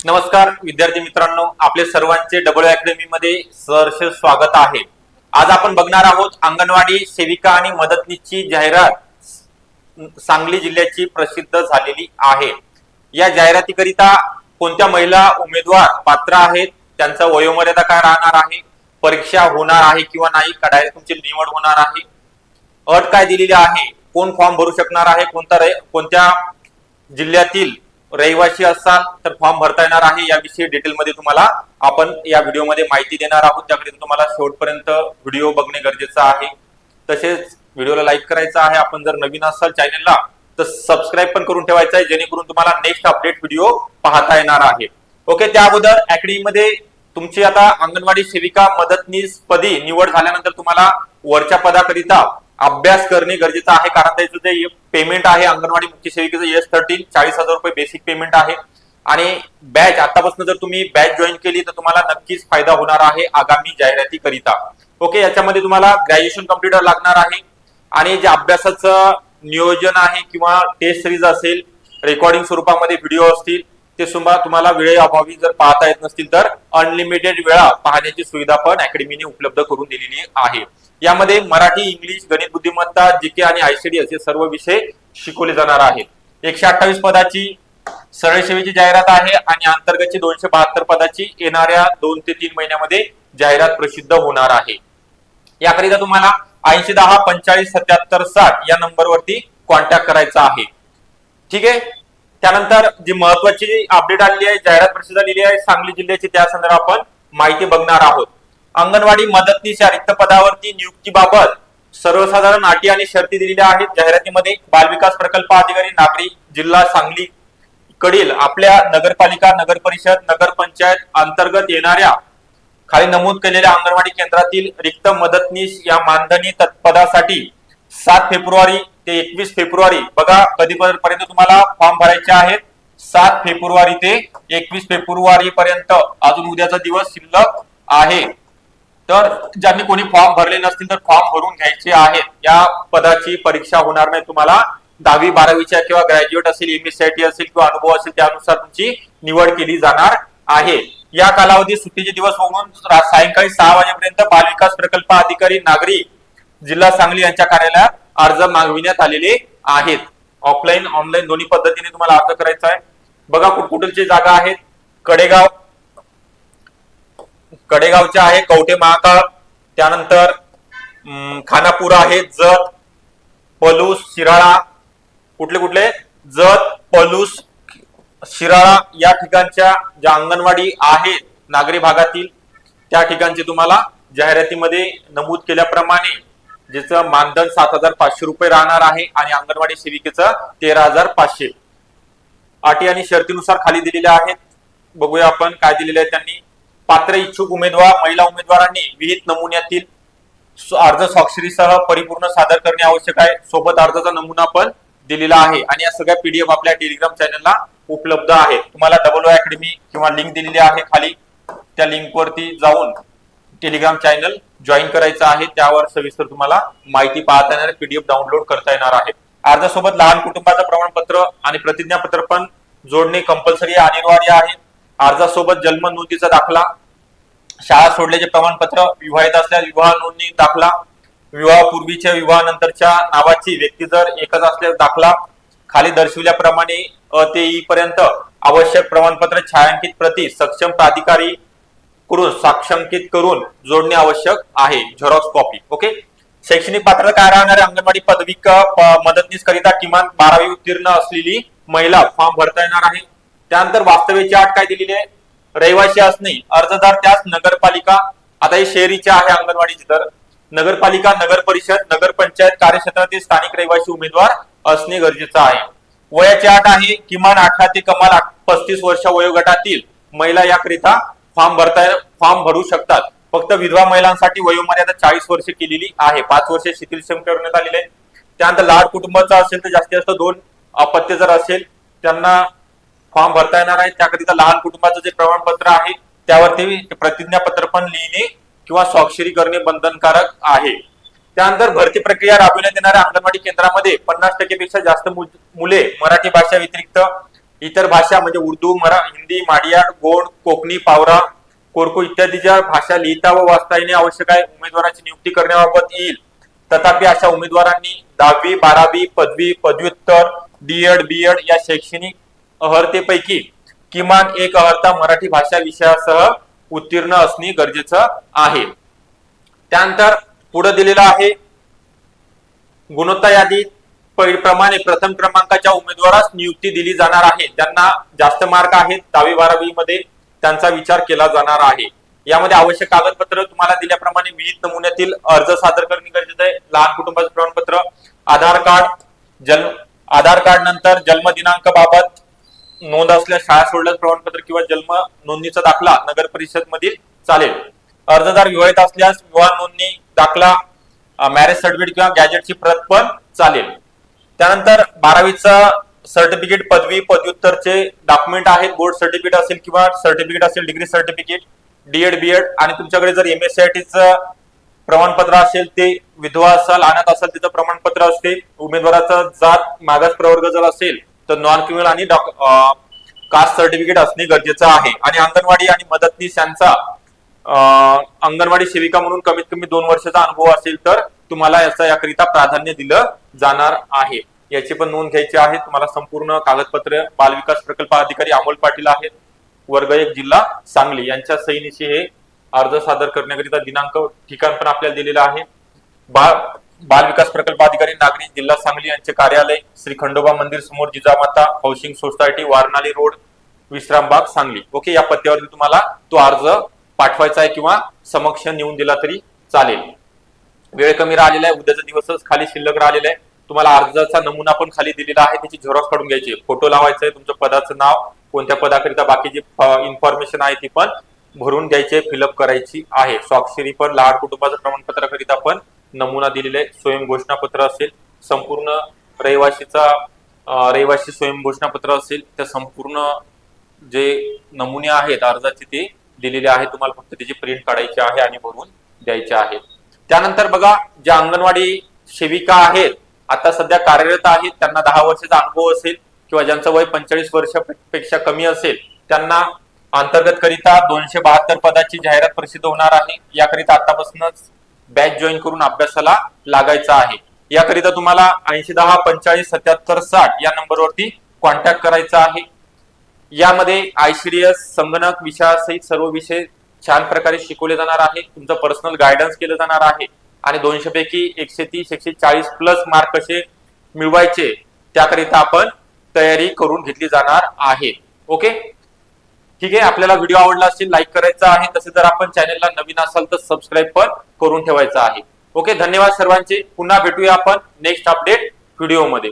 नमस्कार विद्यार्थी मित्रांनो. आपले सर्वांचे डबल अकॅडमी मध्ये सहर्ष स्वागत आहे. आज आपण बघणार आहोत अंगणवाडी सेविका आणि मदतनीसची जाहिरात सांगली जिल्ह्याची प्रसिद्ध झालेली आहे. या जाहिरातीकरिता कोणत्या महिला उमेदवार पात्र आहेत त्यांचा वयोमर्यादा काय राहणार आहे परीक्षा होणार आहे किंवा नाही का डायरेक्ट तुमची निवड होणार आहे अट काय दिलेली आहे कोण फॉर्म भरू शकणार आहे कोणता रे- कोणत्या जिल्ह्यातील रहिवासी असाल तर फॉर्म भरता येणार आहे. याविषयी डिटेलमध्ये तुम्हाला आपण या व्हिडिओमध्ये माहिती देणार आहोत. त्याकरिता तुम्हाला शेवटपर्यंत व्हिडिओ बघणे गरजेचं आहे. तसेच व्हिडिओला लाईक करायचा आहे. आपण जर नवीन असाल चॅनलला तर सबस्क्राईब पण करून ठेवायचं आहे. जेणेकरून तुम्हाला नेक्स्ट अपडेट व्हिडिओ पाहता येणार आहे. ओके त्या अगोदर अकॅडमीमध्ये तुमची आता अंगणवाडी सेविका मदतनीस पदी निवड झाल्यानंतर तुम्हाला वरच्या पदाकरिता अभ्यास करणे गरजेचं आहे. कारण त्याचं जे पेमेंट आहे अंगणवाडी मुख्य सेविकेचं एस थर्टीन चाळीस हजार रुपये बेसिक पेमेंट आहे. आणि बॅच आतापासून जर तुम्ही बॅच जॉईन केली तर तुम्हाला नक्कीच फायदा होणार आहे आगामी जाहिरातीकरिता. ओके याच्यामध्ये तुम्हाला ग्रॅज्युएशन कम्प्युटर लागणार आहे. आणि जे अभ्यासाचं नियोजन आहे किंवा टेस्ट सिरीज असेल रेकॉर्डिंग स्वरूपामध्ये व्हिडिओ असतील ते सुद्धा तुम्हाला वेळेअभावी जर पाहता येत नसतील तर अनलिमिटेड वेळा पाहण्याची सुविधा पण अकॅडमीने उपलब्ध करून दिलेली आहे. यामध्ये मराठी इंग्लिश गणित बुद्धिमत्ता जीके आणि आयसीडी असे सर्व विषय शिकवले जाणार आहेत. एकशे अठ्ठावीस पदाची सरळ सेवेची जाहिरात आहे आणि अंतर्गतची दोनशे बहात्तर पदाची येणाऱ्या दोन ते तीन महिन्यामध्ये जाहिरात प्रसिद्ध होणार आहे. याकरिता तुम्हाला ऐंशी दहा पंचाळीस सत्याहत्तर साठ या नंबरवरती कॉन्टॅक्ट करायचा आहे. ठीक आहे? त्यानंतर जी महत्वाची अपडेट आलेली आहे जाहिरात प्रसिद्ध आलेली आहे सांगली जिल्ह्याची त्या संदर्भात आपण माहिती बघणार आहोत. अंगणवाडी मदतनीस या रिक्त पदावरती नियुक्तीबाबत सर्वसाधारण अटी आणि शर्ती दिलेल्या आहेत. जाहिरातीमध्ये बालविकास प्रकल्प अधिकारी नागरी जिल्हा सांगली कडील आपल्या नगरपालिका नगर परिषद नगर पंचायत अंतर्गत येणाऱ्या खाली नमूद केलेल्या अंगणवाडी केंद्रातील रिक्त मदतनीस या मानधनी तत्पदासाठी सात फेब्रुवारी ते एकवीस फेब्रुवारी बघा कधीपर्यंत तुम्हाला फॉर्म भरायचे आहेत. सात फेब्रुवारी ते एकवीस फेब्रुवारी पर्यंत अजून उद्याचा दिवस शिल्लक आहे. तर ज्यांनी कोणी फॉर्म भरले नसतील तर फॉर्म भरून घ्यायचे आहेत. या पदाची परीक्षा होणार नाही तुम्हाला. दहावी बारावीच्या किंवा ग्रॅज्युएट असेल एमएससीआयटी असेल किंवा अनुभव असेल त्यानुसार तुमची निवड केली जाणार आहे. या कालावधीत सुट्टीचे दिवस होऊन सायंकाळी सहा वाजेपर्यंत बालविकास प्रकल्प अधिकारी नागरी जिल्हा सांगली यांच्या कार्यालयात अर्ज मागविण्यात आलेले आहेत. ऑफलाईन ऑनलाईन दोन्ही पद्धतीने तुम्हाला अर्ज करायचा आहे. बघा कुठकुठलची जागा आहेत. कडेगाव कडेगावचे आहे कवठे महाकाळ. त्यानंतर खानापूर आहे जत पलूस शिराळा. कुठले कुठले? जत पलूस शिराळा या ठिकाणच्या ज्या अंगणवाडी आहेत नागरी भागातील त्या ठिकाणचे तुम्हाला जाहिरातीमध्ये नमूद केल्याप्रमाणे ज्याचं मानधन सात हजार पाचशे रुपये राहणार आहे आणि अंगणवाडी सेविकेचं तेरा हजार पाचशे. अटी आणि शर्तीनुसार खाली दिलेल्या आहेत. बघूया आपण काय दिलेले आहे त्यांनी. पात्र इच्छुक उमेदवार महिला उमेदवारांनी विहित नमुन्यातील अर्ज स्वाक्षरीसह परिपूर्ण सादर करणे आवश्यक आहे. सोबत अर्जाचा नमुना पण दिलेला आहे आणि या सगळ्या पीडीएफ आपल्या टेलिग्राम चॅनलला उपलब्ध आहे तुम्हाला डबल अकॅडमी किंवा लिंक दिलेली आहे खाली. त्या लिंकवरती जाऊन टेलिग्राम चॅनल जॉईन करायचं आहे. त्यावर सविस्तर तुम्हाला माहिती पाहता येणार पीडीएफ डाउनलोड करता येणार आहे. अर्जासोबत लहान कुटुंबाचं प्रमाणपत्र आणि प्रतिज्ञापत्र पण जोडणे कंपल्सरी अनिवार्य आहे. अर्जासोबत जन्म नोंदीचा दाखला शाळा सोडल्याचे प्रमाणपत्र विवाहित असल्यास विवाह नोंदणी दाखला विवाहापूर्वीच्या विवाहानंतरच्या नावाची व्यक्ती जर एकच असल्यास दाखला. खाली दर्शविल्याप्रमाणे अ ते ई पर्यंत आवश्यक प्रमाणपत्र छायांकित प्रती सक्षम प्राधिकारी करून साक्षांकित करून जोडणे आवश्यक आहे. झेरॉक्स कॉपी ओके शैक्षणिक पात्रता काय राहणार अंगणवाडी पदवी मदतनीस करिता किमान बारावी उत्तीर्ण असलेली महिला फॉर्म भरता येणार आहे. त्यानंतर वास्तव्याची अट काय दिलेली आहे? रहिवासी असणे अर्जदार त्यास नगरपालिका आता हे शहरीच्या आहे अंगणवाडीची तर नगरपालिका नगर परिषद नगर पंचायत कार्यक्षेत्रातील स्थानिक रहिवासी उमेदवार असणे गरजेचं आहे. वयाची अट आहे किमान अठरा ते कमाल पस्तीस वर्ष वयोगटातील महिला याकरिता फॉर्म भरता फॉर्म भरू शकतात. फक्त विधवा महिलांसाठी वयोमर्यादा चाळीस वर्ष केलेली आहे. पाच वर्ष श्रम करण्यात आलेले आहे. त्यानंतर लाड कुटुंबाचा असेल तर जास्तीत जास्त दोन अपत्य जर असेल त्यांना फॉर्म भरता येणार आहे. त्याकरिता लहान कुटुंबाचं जे प्रमाणपत्र आहे त्यावरती प्रतिज्ञापत्र पण लिहिणे किंवा स्वाक्षरी करणे बंधनकारक आहे. त्यानंतर भरती प्रक्रिया राबविण्यात येणाऱ्या अंगणवाडी केंद्रामध्ये पन्नास टक्केपेक्षा जास्त मुले मराठी भाषा व्यतिरिक्त इतर भाषा म्हणजे उर्दू मरा हिंदी माडियाड गोंड कोकणी पावरा कोरकू इत्यादी ज्या भाषा लिहिता व वाचता येणे आवश्यक आहे. उमेदवाराची नियुक्ती करण्याबाबत येईल. तथापि अशा उमेदवारांनी दहावी बारावी पदवी पदव्युत्तर डीएड बीएड या शैक्षणिक अर्हतेपैकी किमान एक अर्हता मराठी भाषा विषयासह उत्तीर्ण असणे गरजेचं आहे. त्यानंतर पुढे दिलेलं आहे गुणवत्ता यादी. प्रमाणे प्रथम क्रमांकाच्या उमेदवारास नियुक्ती दिली जाणार आहे. त्यांना जास्त मार्क आहेत दहावी बारावी मध्ये त्यांचा विचार केला जाणार आहे. यामध्ये आवश्यक कागदपत्र तुम्हाला दिल्याप्रमाणे विविध नमुन्यातील अर्ज सादर करणे गरजेचं आहे. लहान कुटुंबाचं प्रमाणपत्र आधार कार्ड जन्म आधार कार्ड नंतर जन्मदिनांक बाबत नोंद असल्यास शाळा सोडल्यास प्रमाणपत्र किंवा जन्म नोंदणीचा दाखला नगर परिषद मधील चालेल. अर्जदार विवाहित असल्यास विवाह नोंदणी दाखला मॅरेज सर्टिफिकेट किंवा गॅजेटची प्रत पण चालेल. त्यानंतर बारावीचं सर्टिफिकेट पदवी पदव्युत्तरचे डॉक्युमेंट आहेत. बोर्ड सर्टिफिकेट असेल किंवा सर्टिफिकेट असेल डिग्री सर्टिफिकेट डीएड बीएड आणि तुमच्याकडे जर एम एस सी आय टीचं प्रमाणपत्र असेल ते विधवा असाल अनाथ असाल तिचं प्रमाणपत्र असते. उमेदवाराचा जात मागास प्रवर्ग जर असेल तर नॉन क्रिमिनल आणि कास्ट सर्टिफिकेट असणे गरजेचं आहे. आणि अंगणवाडी आणि मदतनीस यांचा अंगणवाडी सेविका म्हणून कमीत कमी दोन वर्षाचा अनुभव असेल तर तुम्हाला याचा याकरिता प्राधान्य दिलं जाणार आहे. याची पण नोंद घ्यायची आहे. तुम्हाला संपूर्ण कागदपत्र बालविकास प्रकल्प अधिकारी अमोल पाटील आहेत. वर्ग एक जिल्हा सांगली. यांच्या सहीनिशी हे अर्ज सादर करण्याकरिता दिनांक ठिकाण पण आपल्याला दिलेलं आहे. बाळ बाल विकास प्रकल्प अधिकारी नागरी जिल्हा सांगली यांचे कार्यालय श्री खंडोबा मंदिर समोर Jijamata housing society Warnali road Vishrambag Sangli. Okay या पत्त्यावरती तुम्हाला तो अर्ज पाठवायचा आहे किंवा समक्ष नेऊन दिला तरी चालेल. वेळ कमी राहिलेला आहे उद्याचा दिवसच खाली शिल्लक राहिलेला आहे. तुम्हाला अर्जाचा नमुना पण खाली दिलेला आहे त्याची झेरॉक्स काढून घ्यायची फोटो लावायचा आहे तुमच्या पदाचं नाव कोणत्या पदाकरिता बाकीची इन्फॉर्मेशन आहे ती पण भरून द्यायची फिलअप करायची आहे. स्वाक्षरी पण लहान कुटुंबाचं प्रमाणपत्राकरिता पण नमुना दिलेला आहे स्वयं घोषणापत्र असेल संपूर्ण रहिवाशीचा रहिवासी रहिवाशी स्वयं घोषणापत्र असेल त्या संपूर्ण जे नमुने आहेत अर्जाचे ते दिलेले आहे तुम्हाला फक्त त्याची प्रिंट काढायची आहे आणि भरून द्यायचे आहे त्यानंतर बघा ज्या अंगणवाडी सेविका आहेत आता सध्या कार्यरत आहेत त्यांना दहा वर्षाचा अनुभव असेल किंवा ज्यांचं वय पंचेचाळीस वर्षापेक्षा कमी असेल त्यांना अंतर्गत करिता दोनशे बहात्तर पदाची जाहिरात प्रसिद्ध होणार आहे. याकरिता आतापासूनच बॅच जॉईन करून अभ्यासाला लागायचा आहे. याकरिता तुम्हाला ऐंशी दहा पंचाळीस सत्याहत्तर साठ या नंबरवरती कॉन्टॅक्ट करायचा आहे. यामध्ये आयसीडीएस संगणक विषयासहित सर्व विषय छान प्रकारे शिकवले जाणार आहे तुमचं पर्सनल गायडन्स केलं जाणार आहे. आणि दोनशे पैकी एकशे तीस एकशे चाळीस प्लस मार्क कसे मिळवायचे. त्याकरिता आपण तयारी करून घेतली जाणार आहे. ओके ठीक आहे आपल्याला व्हिडिओ आवडला असेल लाईक करायचा आहे तसे जर आपण चॅनलला नवीन असाल तर सबस्क्राईब पण करून ठेवायचं आहे. ओके धन्यवाद सर्वांचे. पुन्हा भेटूया आपण नेक्स्ट अपडेट व्हिडिओमध्ये